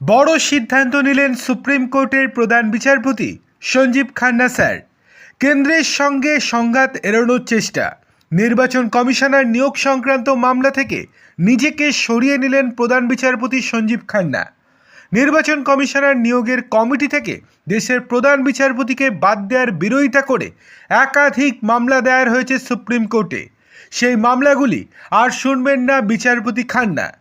বড় সিদ্ধান্ত নিলেন সুপ্রিম কোর্টের প্রধান বিচারপতি সঞ্জীব খান্না স্যার। কেন্দ্রের সঙ্গে সংঘাত এড়ানোর চেষ্টা। নির্বাচন কমিশনার নিয়োগ সংক্রান্ত মামলা থেকে নিজেকে সরিয়ে নিলেন প্রধান বিচারপতি সঞ্জীব খান্না। নির্বাচন কমিশনার নিয়োগের কমিটি থেকে দেশের প্রধান বিচারপতিকে বাদ দেওয়ার বিরোধিতা করে একাধিক মামলা দায়ের হয়েছে সুপ্রিম কোর্টে। সেই মামলাগুলি আর শুনবেন না বিচারপতি খান্না।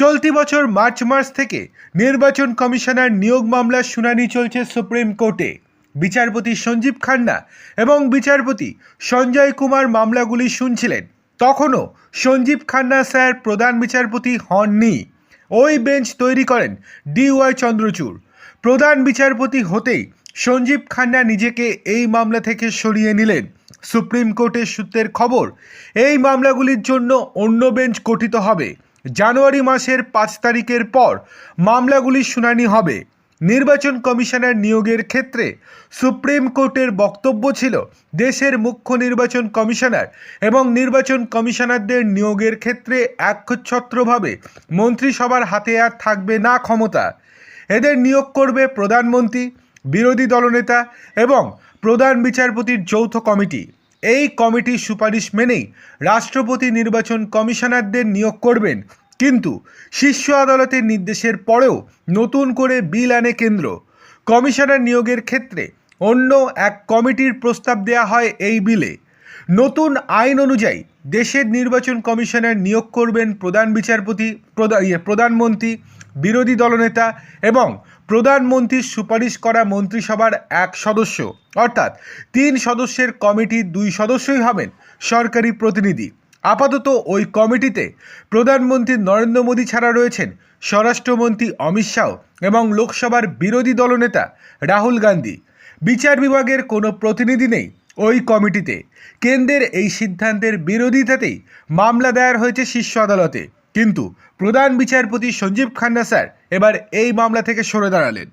চলতি বছর মার্চ মাস থেকে নির্বাচন কমিশনার নিয়োগ মামলার শুনানি চলছে সুপ্রিম কোর্টে। বিচারপতি সঞ্জীব খান্না এবং বিচারপতি সঞ্জয় কুমার মামলাগুলি শুনছিলেন। তখনও সঞ্জীব খান্না স্যার প্রধান বিচারপতি হননি। ওই বেঞ্চ তৈরি করেন ডিওয়াই চন্দ্রচূড়। প্রধান বিচারপতি হতেই সঞ্জীব খান্না নিজেকে এই মামলা থেকে সরিয়ে নিলেন। সুপ্রিম কোর্টের সূত্রের খবর, এই মামলাগুলির জন্য অন্য বেঞ্চ গঠিত হবে। জানুয়ারি মাসের পাঁচ তারিখের পর মামলাগুলির শুনানি হবে। নির্বাচন কমিশনার নিয়োগের ক্ষেত্রে সুপ্রিম কোর্টের বক্তব্য ছিল দেশের মুখ্য নির্বাচন কমিশনার এবং নির্বাচন কমিশনারদের নিয়োগের ক্ষেত্রে একচ্ছত্রভাবে মন্ত্রিসভার হাতে আর থাকবে না ক্ষমতা। এদের নিয়োগ করবে প্রধানমন্ত্রী, বিরোধী দলনেতা এবং প্রধান বিচারপতির যৌথ কমিটি। এই কমিটির সুপারিশ মেনেই রাষ্ট্রপতি নির্বাচন কমিশনারদের নিয়োগ করবেন। কিন্তু শীর্ষ আদালতের নির্দেশের পরেও নতুন করে বিল আনে কেন্দ্র। কমিশনার নিয়োগের ক্ষেত্রে অন্য এক কমিটির প্রস্তাব দেওয়া হয় এই বিলে। নতুন আইন অনুযায়ী দেশের নির্বাচন কমিশনার নিয়োগ করবেন প্রধান বিচারপতি ইয়ে, প্রধানমন্ত্রী বিরোধী দলনেতা এবং প্রধানমন্ত্রীর সুপারিশ করা মন্ত্রিসভার এক সদস্য। অর্থাৎ তিন সদস্যের কমিটির দুই সদস্যই হবেন সরকারি প্রতিনিধি। আপাতত ওই কমিটিতে প্রধানমন্ত্রী নরেন্দ্র মোদী ছাড়া রয়েছেন স্বরাষ্ট্রমন্ত্রী অমিত শাহ এবং লোকসভার বিরোধী দলনেতা রাহুল গান্ধী। বিচার বিভাগের কোনো প্রতিনিধি নেই ওই কমিটিতে। কেন্দ্রের এই সিদ্ধান্তের বিরোধিতাতেই মামলা দায়ের হয়েছে শীর্ষ আদালতে। কিন্তু প্রধান বিচারপতি সঞ্জীব খান্না স্যার এবার এই মামলা থেকে সরে দাঁড়ালেন।